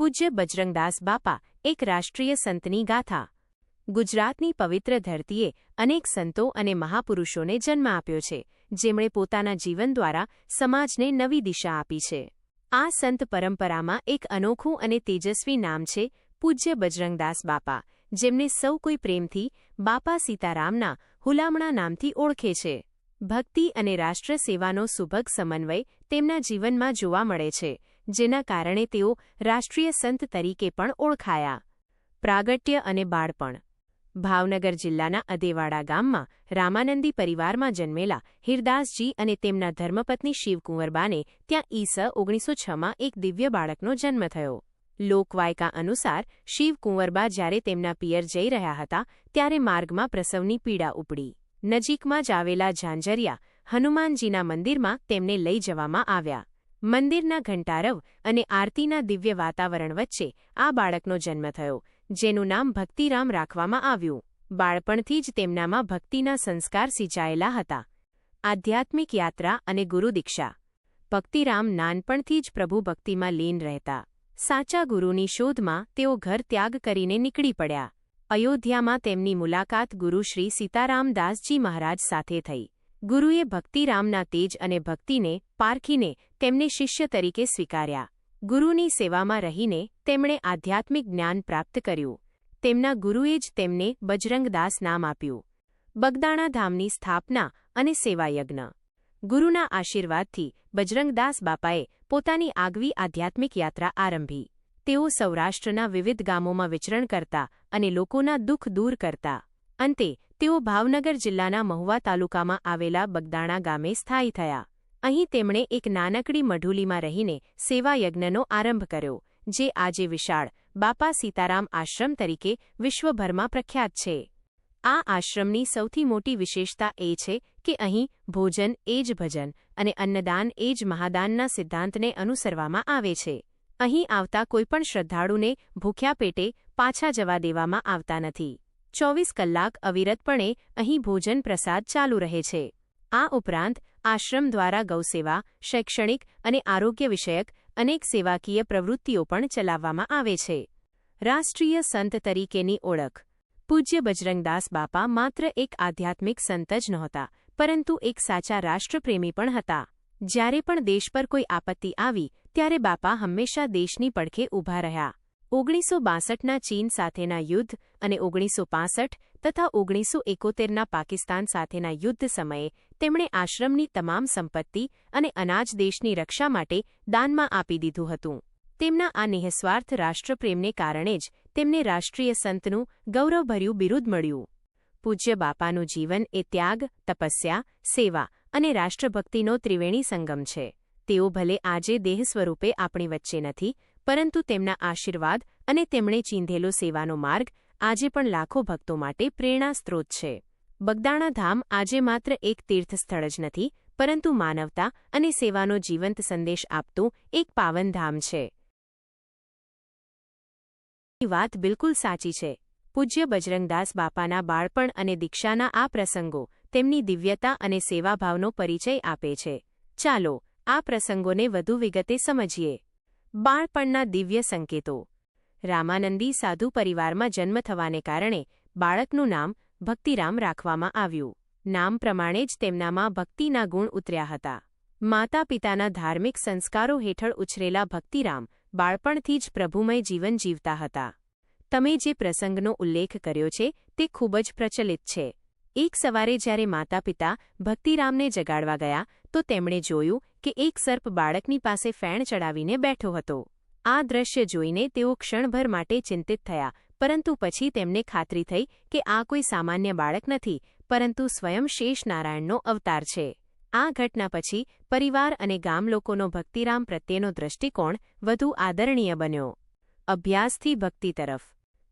પૂજ્ય બજરંગદાસ બાપા એક રાષ્ટ્રીય સંતની ગાથા. ગુજરાતની પવિત્ર ધરતીએ અનેક સંતો અને મહાપુરુષોને જન્મ આપ્યો છે, જેમણે પોતાના જીવન દ્વારા સમાજને નવી દિશા આપી છે. આ સંત પરંપરામાં એક અનોખું અને તેજસ્વી નામ છે, પૂજ્ય બજરંગદાસ બાપા, જેમને સૌ કોઈ પ્રેમથી બાપા સીતારામના હુલામણા નામથી ઓળખે છે. ભક્તિ અને રાષ્ટ્ર સેવાનો સુભગ સમન્વય તેમના જીવનમાં જોવા મળે છે જેના કારણે તેઓ રાષ્ટ્રીય સંત તરીકે પણ ઓળખાયા. પ્રાગટ્ય અને બાળપણ. ભાવનગર જિલ્લાના અદેવાડા ગામમાં રામાનંદી પરિવારમાં જન્મેલા હિરદાસજી અને તેમના ધર્મપત્ની શિવકુંવરબાને ત્યાં ઈસ ઓગણીસો છમાં એક દિવ્ય બાળકનો જન્મ થયો. લોકવાયકા અનુસાર શિવકુંવરબા જ્યારે તેમના પિયર જઈ રહ્યા હતા, ત્યારે માર્ગમાં પ્રસવની પીડા ઉપડી. નજીકમાં જ આવેલા ઝાંઝરિયા હનુમાનજીના મંદિરમાં તેમને લઈ જવામાં આવ્યા. મંદિરના ઘંટારવ અને આરતીના દિવ્ય વાતાવરણ વચ્ચે આ બાળકનો જન્મ થયો, જેનું નામ ભક્તિરામ રાખવામાં આવ્યું. બાળપણથી જ તેમનામાં ભક્તિના સંસ્કાર સિંચાયેલા હતા. આધ્યાત્મિક યાત્રા અને ગુરુદીક્ષા ભક્તિરામ નાનપણથી જ પ્રભુ ભક્તિમાં લીન રહેતા. સાચા ગુરુની શોધમાં તેઓ ઘર ત્યાગ કરીને નીકળી પડ્યા. અયોધ્યામાં તેમની મુલાકાત ગુરુશ્રી સીતારામદાસજી મહારાજ સાથે થઈ. ગુરુએ ભક્તિરામના તેજ અને ભક્તિને પારખીને તેમને શિષ્ય તરીકે સ્વીકાર્યા. ગુરુની સેવામાં રહીને તેમણે આધ્યાત્મિક જ્ઞાન પ્રાપ્ત કર્યું. તેમના ગુરુએ જ તેમને બજરંગદાસ નામ આપ્યું. બગદાણા ધામની સ્થાપના અને સેવાયજ્ઞ. ગુરુના આશીર્વાદથી બજરંગદાસ બાપાએ પોતાની આગવી આધ્યાત્મિક યાત્રા આરંભી. તેઓ સૌરાષ્ટ્રના વિવિધ ગામોમાં વિચરણ કરતા અને લોકોના દુઃખ દૂર કરતા. અંતે તેઓ ભાવનગર જિલ્લાના મહુવા તાલુકામાં આવેલા બગદાણા ગામે સ્થાયી થયા. અહીં તેમણે એક નાનકડી મઢુલીમાં રહીને સેવાયજ્ઞનો આરંભ કર્યો, જે આજે વિશાળ બાપા સીતારામ આશ્રમ તરીકે વિશ્વભરમાં પ્રખ્યાત છે. આ આશ્રમની સૌથી મોટી વિશેષતા એ છે કે અહીં ભોજન એ જ ભજન અને અન્નદાન એ જ મહાદાનના સિદ્ધાંતને અનુસરવામાં આવે છે. અહીં આવતા કોઈપણ શ્રદ્ધાળુને ભૂખ્યા પેટે પાછા જવા દેવામાં આવતા નથી. ચોવીસ કલાક અવિરતપણે અહીં ભોજન પ્રસાદ ચાલુ રહે છે. આ ઉપરાંત, આશ્રમ દ્વારા ગૌસેવા, શૈક્ષણિક અને આરોગ્ય વિષયક અનેક સેવાકીય પ્રવૃત્તિઓ પણ ચલાવવામાં આવે છે. રાષ્ટ્રીય સંત તરીકેની ઓળખ. પૂજ્ય બજરંગદાસ બાપા માત્ર એક આધ્યાત્મિક સંત જ નહોતા, પરંતુ એક સાચા રાષ્ટ્રપ્રેમી પણ હતા. જ્યારે પણ દેશ પર કોઈ આપત્તિ આવી, ત્યારે બાપા હંમેશા દેશની પડખે ઊભા રહ્યા. ઓગણીસો બાસઠના ચીન સાથેના યુદ્ધ અને ઓગણીસો પાસઠ તથા ઓગણીસો એકોતેરના પાકિસ્તાન સાથેના યુદ્ધ સમયે તેમણે આશ્રમની તમામ સંપત્તિ અને અનાજ દેશની રક્ષા માટે દાનમાં આપી દીધું હતું. તેમના આ નિઃસ્વાર્થ રાષ્ટ્રપ્રેમને કારણે જ તેમને રાષ્ટ્રીય સંતનું ગૌરવભર્યું બિરુદ મળ્યું. પૂજ્ય બાપાનું જીવન એ ત્યાગ, તપસ્યા, સેવા અને રાષ્ટ્રભક્તિનો ત્રિવેણી સંગમ છે. તેઓ ભલે આજે દેહ સ્વરૂપે આપણી વચ્ચે નથી પરંતુ તેમના આશીર્વાદ અને તેમણે ચીંધેલો સેવાનો માર્ગ આજે પણ લાખો ભક્તો માટે પ્રેરણા સ્ત્રોત છે. બગદાણા ધામ આજે માત્ર એક તીર્થસ્થળ જ નથી, પરંતુ માનવતા અને સેવાનો જીવંત સંદેશ આપતું એક પાવન ધામ છે વાત બિલકુલ સાચી છે. પૂજ્ય બજરંગદાસ બાપાના બાળપણ અને દીક્ષાના આ પ્રસંગો તેમની દિવ્યતા અને સેવાભાવનો પરિચય આપે છે. ચાલો, આ પ્રસંગોને વધુ વિગતે સમજીએ. બાળપણના દિવ્ય સંકેતો. રામાનંદી સાધુ પરિવારમાં જન્મ થવાને કારણે બાળકનું નામ ભક્તિરામ રાખવામાં આવ્યું. નામ પ્રમાણે જ તેમનામાં ભક્તિના ગુણ ઉતર્યા હતા. માતા પિતાના ધાર્મિક સંસ્કારો હેઠળ ઉછરેલા ભક્તિરામ બાળપણથી જ પ્રભુમય જીવન જીવતા હતા. તમે જે પ્રસંગનો ઉલ્લેખ કર્યો છે તે ખૂબ જ પ્રચલિત છે. એક સવારે જ્યારે માતા પિતા ભક્તિરામને જગાડવા ગયા તો તેમણે જોયું કે એક સર્પ બાળકની પાસે ફેણ ચડાવીને બેઠો હતો. આ દ્રશ્ય જોઈને તેઓ ક્ષણભર માટે ચિંતિત થયા, પરંતુ પછી તેમને ખાતરી થઈ કે આ કોઈ સામાન્ય બાળક નથી, પરંતુ સ્વયં શેષ નારાયણનો અવતાર છે. આ ઘટના પછી પરિવાર અને ગામ લોકોનો ભક્તિરામ પ્રત્યેનો દૃષ્ટિકોણ વધુ આદરણીય બન્યો. અભ્યાસથી ભક્તિ તરફ.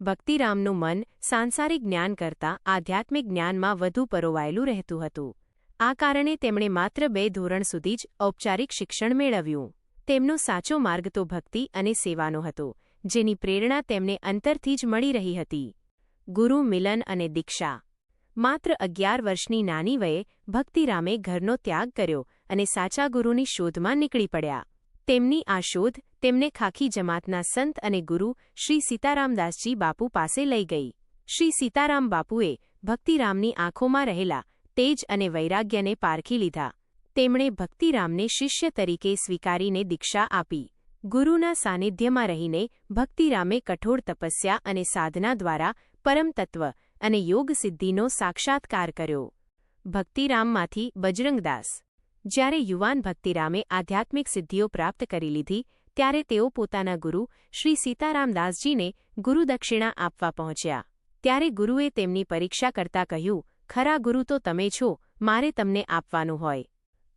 ભક્તિરામનું મન સાંસારિક જ્ઞાન કરતાં આધ્યાત્મિક જ્ઞાનમાં વધુ પરોવાયેલું રહેતું હતું. આ કારણે તેમણે માત્ર બે ધોરણ સુધી જ ઔપચારિક શિક્ષણ મેળવ્યું. તેમનો સાચો માર્ગ તો ભક્તિ અને સેવાનો હતો, જેની પ્રેરણા તેમને અંતરથી જ મળી રહી હતી. ગુરુ મિલન અને દીક્ષા. માત્ર અગિયાર વર્ષની નાની વયે ભક્તિરામે ઘરનો ત્યાગ કર્યો અને સાચા ગુરુની શોધમાં નીકળી પડ્યા. તેમની આ શોધ તેમને ખાખી જમાતના સંત અને ગુરુ શ્રી સીતારામદાસજી બાપુ પાસે લઈ ગઈ. શ્રી સીતારામ બાપુએ ભક્તિરામની આંખોમાં રહેલા તેજ અને વૈરાગ્યને પારખી લીધા. તેમણે ભક્તિરામને શિષ્ય તરીકે સ્વીકારીને દીક્ષા આપી. ગુરુના સાનિધ્યમાં રહીને ભક્તિરામે કઠોર તપસ્યા અને સાધના દ્વારા પરમતત્વ અને યોગ સિદ્ધિનો સાક્ષાત્કાર કર્યો. ભક્તિરામમાંથી બજરંગદાસ. જ્યારે યુવાન ભક્તિરામે આધ્યાત્મિક સિદ્ધિઓ પ્રાપ્ત કરી લીધી, ત્યારે તેઓ પોતાના ગુરુ શ્રી સીતારામદાસજીને ગુરુદક્ષિણા આપવા પહોંચ્યા. ત્યારે ગુરુએ તેમની પરીક્ષા કરતા કહ્યું ખરા ગુરુ તો તમે છો, મારે તમને આપવાનું હોય.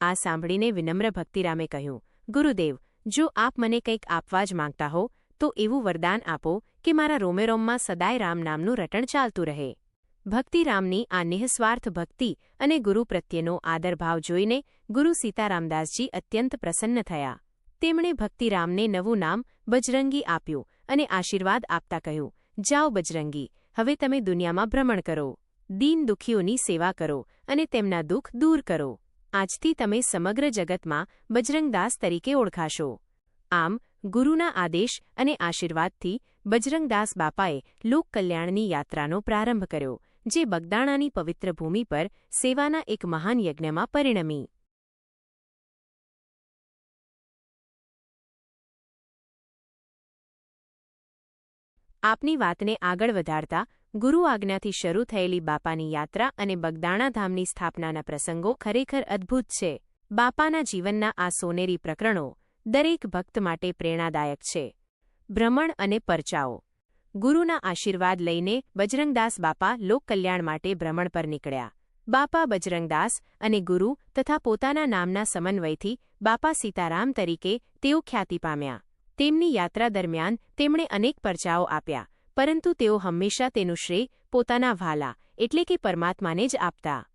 આ સાંભળીને વિનમ્ર ભક્તિરામે કહ્યું, ગુરુદેવ, જો આપ મને કંઈક આપવા જ માંગતા હો, તો એવું વરદાન આપો કે મારા રોમેરોમમાં સદાય રામ નામનું રટણ ચાલતું રહે. ભક્તિરામની આ નિઃસ્વાર્થ ભક્તિ અને ગુરુ પ્રત્યેનો આદરભાવ જોઈને ગુરુ સીતારામદાસજી અત્યંત પ્રસન્ન થયા. તેમણે ભક્તિરામને નવું નામ બજરંગી આપ્યું અને આશીર્વાદ આપતા કહ્યું, જાઓ બજરંગી, હવે તમે દુનિયામાં ભ્રમણ કરો. દીન દુખીઓની સેવા કરો અને તેમના દુઃખ દૂર કરો. આજથી તમે સમગ્ર જગતમાં બજરંગદાસ તરીકે ઓળખાશો. આમ, ગુરુના આદેશ અને આશીર્વાદથી બજરંગદાસ બાપાએ લોકકલ્યાણની યાત્રાનો પ્રારંભ કર્યો, જે બગદાણાની પવિત્ર ભૂમિ પર સેવાના એક મહાન યજ્ઞમાં પરિણમી. આપની વાતને આગળ વધારતા ગુરુ આજ્ઞાથી શરૂ થયેલી બાપાની યાત્રા અને બગદાણા ધામની સ્થાપનાના પ્રસંગો ખરેખર અદ્ભુત છે. બાપાના જીવનના આ સોનેરી પ્રકરણો દરેક ભક્ત માટે પ્રેરણાદાયક છે. ભ્રમણ અને પરચાઓ. ગુરુના આશીર્વાદ લઈને બજરંગદાસ બાપા લોકકલ્યાણ માટે ભ્રમણ પર નીકળ્યા. બાપા બજરંગદાસ અને ગુરુ તથા પોતાના નામના સમન્વયથી બાપા સીતારામ તરીકે તેઓ ખ્યાતિ પામ્યા. તેમની યાત્રા દરમિયાન તેમણે અનેક પરચાઓ આપ્યા. પરંતુ તેઓ હંમેશા તેનું શ્રેય પોતાના વ્હાલા એટલે કે પરમાત્માને જ આપતા.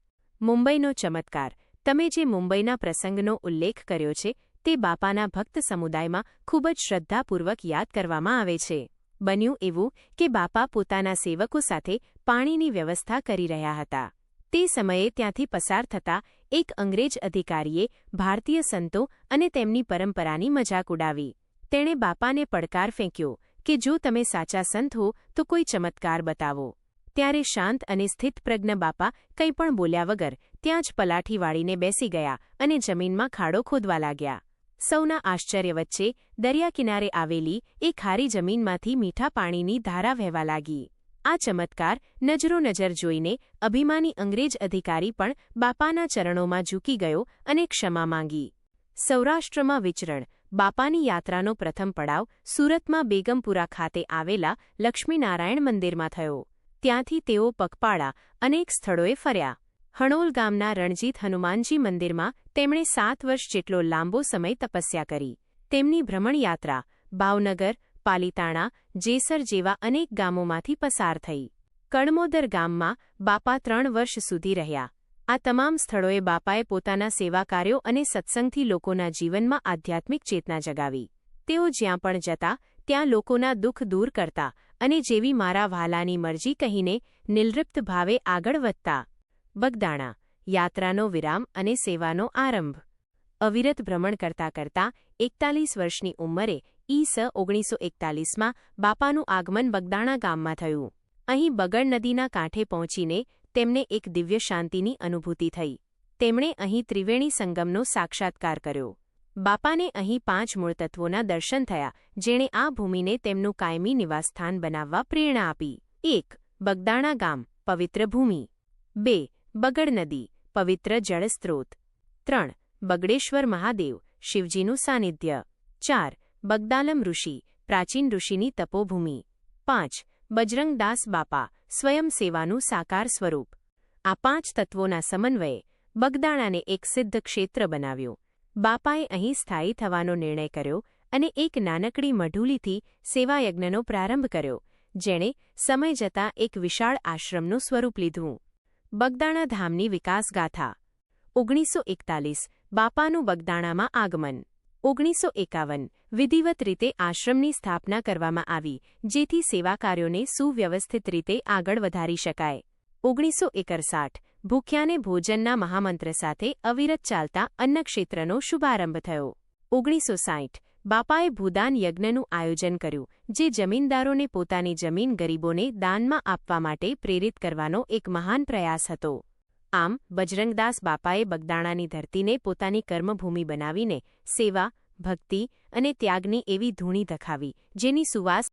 મુંબઈનો ચમત્કાર. તમે જે મુંબઈના પ્રસંગનો ઉલ્લેખ કર્યો છે, તે બાપાના ભક્ત સમુદાયમાં ખૂબ જ શ્રદ્ધાપૂર્વક યાદ કરવામાં આવે છે. બન્યું એવું કે બાપા પોતાના સેવકો સાથે પાણીની વ્યવસ્થા કરી રહ્યા હતા. તે સમયે ત્યાંથી પસાર થતા એક અંગ્રેજ અધિકારીએ ભારતીય સંતો અને તેમની પરંપરાની મજાક ઉડાવી. તેણે બાપાને પડકાર ફેંક્યો. કે જો તમે સાચા સંત હો, તો કોઈ ચમત્કાર બતાવો. ત્યારે શાંત અને સ્થિતપ્રજ્ઞ બાપા કંઈ પણ બોલ્યા વગર ત્યાં જ પલાઠી વાળીને બેસી ગયા અને જમીનમાં ખાડો ખોદવા લાગ્યા. સૌના આશ્ચર્ય વચ્ચે દરિયા કિનારે આવેલી એ ખારી જમીનમાંથી મીઠા પાણીની ધારા વહેવા લાગી. આ ચમત્કાર નજરો નજર જોઈને અભિમાની અંગ્રેજ અધિકારી પણ બાપાના ચરણોમાં ઝૂકી ગયો અને ક્ષમા માંગી. સૌરાષ્ટ્રમાં વિચરણ બાપાની યાત્રાનો પ્રથમ પડાવ સુરતમાં બેગમપુરા ખાતે આવેલા લક્ષ્મીનારાયણ મંદિરમાં થયો. ત્યાંથી તેઓ પગપાળા અનેક સ્થળોએ ફર્યા. હણોલ ગામના રણજીત હનુમાનજી મંદિરમાં તેમણે સાત વર્ષ જેટલો લાંબો સમય તપસ્યા કરી. તેમની ભ્રમણયાત્રા ભાવનગર, પાલીતાણા, જેસર જેવા અનેક ગામોમાંથી પસાર થઈ. કણમોદર ગામમાં બાપા ત્રણ વર્ષ સુધી રહ્યા. આ તમામ સ્થળોએ બાપાએ પોતાના સેવા કાર્યો અને સત્સંગથી લોકોના જીવનમાં આધ્યાત્મિક ચેતના જગાવી. તેઓ જ્યાં પણ જતા, ત્યાં લોકોના દુઃખ દૂર કરતા અને જેવી મારા વ્હાલાની મરજી કહીને નિલૃપ્ત ભાવે આગળ વધતા. બગદાણા, યાત્રાનો વિરામ અને સેવાનો આરંભ. અવિરત ભ્રમણ કરતા કરતા એકતાલીસ વર્ષની ઉંમરે ઈસ ઓગણીસો એકતાલીસમાં બાપાનું આગમન બગદાણા ગામમાં થયું. અહીં બગડ નદીના કાંઠે પહોંચીને તેમને એક દિવ્ય શાંતિની અનુભૂતિ થઈ. તેમણે અહીં ત્રિવેણી સંગમનો સાક્ષાત્કાર કર્યો. બાપાને અહીં પાંચ મૂળતત્વોના દર્શન થયા, જેણે આ ભૂમિને તેમનું કાયમી નિવાસસ્થાન બનાવવા પ્રેરણા આપી. એક, બગદાણા ગામ, પવિત્ર ભૂમિ. બે, બગડ નદી, પવિત્ર જળસ્ત્રોત. ત્રણ, બગડેશ્વર મહાદેવ, શિવજીનું સાનિધ્ય. ચાર, બગદાલમ ઋષિ, પ્રાચીન ઋષિની તપોભૂમિ. પાંચ બજરંગદાસ બાપા, સ્વયં સેવાનું સાકાર સ્વરૂપ. આ પાંચ તત્વોના સમન્વયે બગદાણાને એક સિદ્ધ ક્ષેત્ર બનાવ્યું. બાપાએ અહીં સ્થાયી થવાનો નિર્ણય કર્યો અને એક નાનકડી મઢુલીથી સેવાયજ્ઞનો પ્રારંભ કર્યો, જેણે સમય જતાં એક વિશાળ આશ્રમનું સ્વરૂપ લીધું બગદાણા ધામની વિકાસગાથા. ઓગણીસો એકતાલીસ, બાપાનું બગદાણામાં આગમન. ઓગણીસો એકાવન વિધિવત રીતે આશ્રમની સ્થાપના કરવામાં આવી, જેથી સેવા કાર્યોને સુવ્યવસ્થિત રીતે આગળ વધારી શકાય. ઓગણીસો એકસઠ ભૂખ્યાને ભોજનના મહામંત્ર સાથે અવિરત ચાલતા અન્નક્ષેત્રનો શુભારંભ થયો. ઓગણીસો સાઠ બાપાએ ભૂદાન યજ્ઞનું આયોજન કર્યું, જે જમીનદારોને પોતાની જમીન ગરીબોને દાનમાં આપવા માટે પ્રેરિત કરવાનો એક મહાન પ્રયાસ હતો. આમ, બજરંગદાસ બાપાએ બગદાણાની ધરતીને પોતાની કર્મભૂમિ બનાવીને સેવા, ભક્તિ અને ત્યાગની એવી ધૂણી ધખાવી, જેની સુવાસ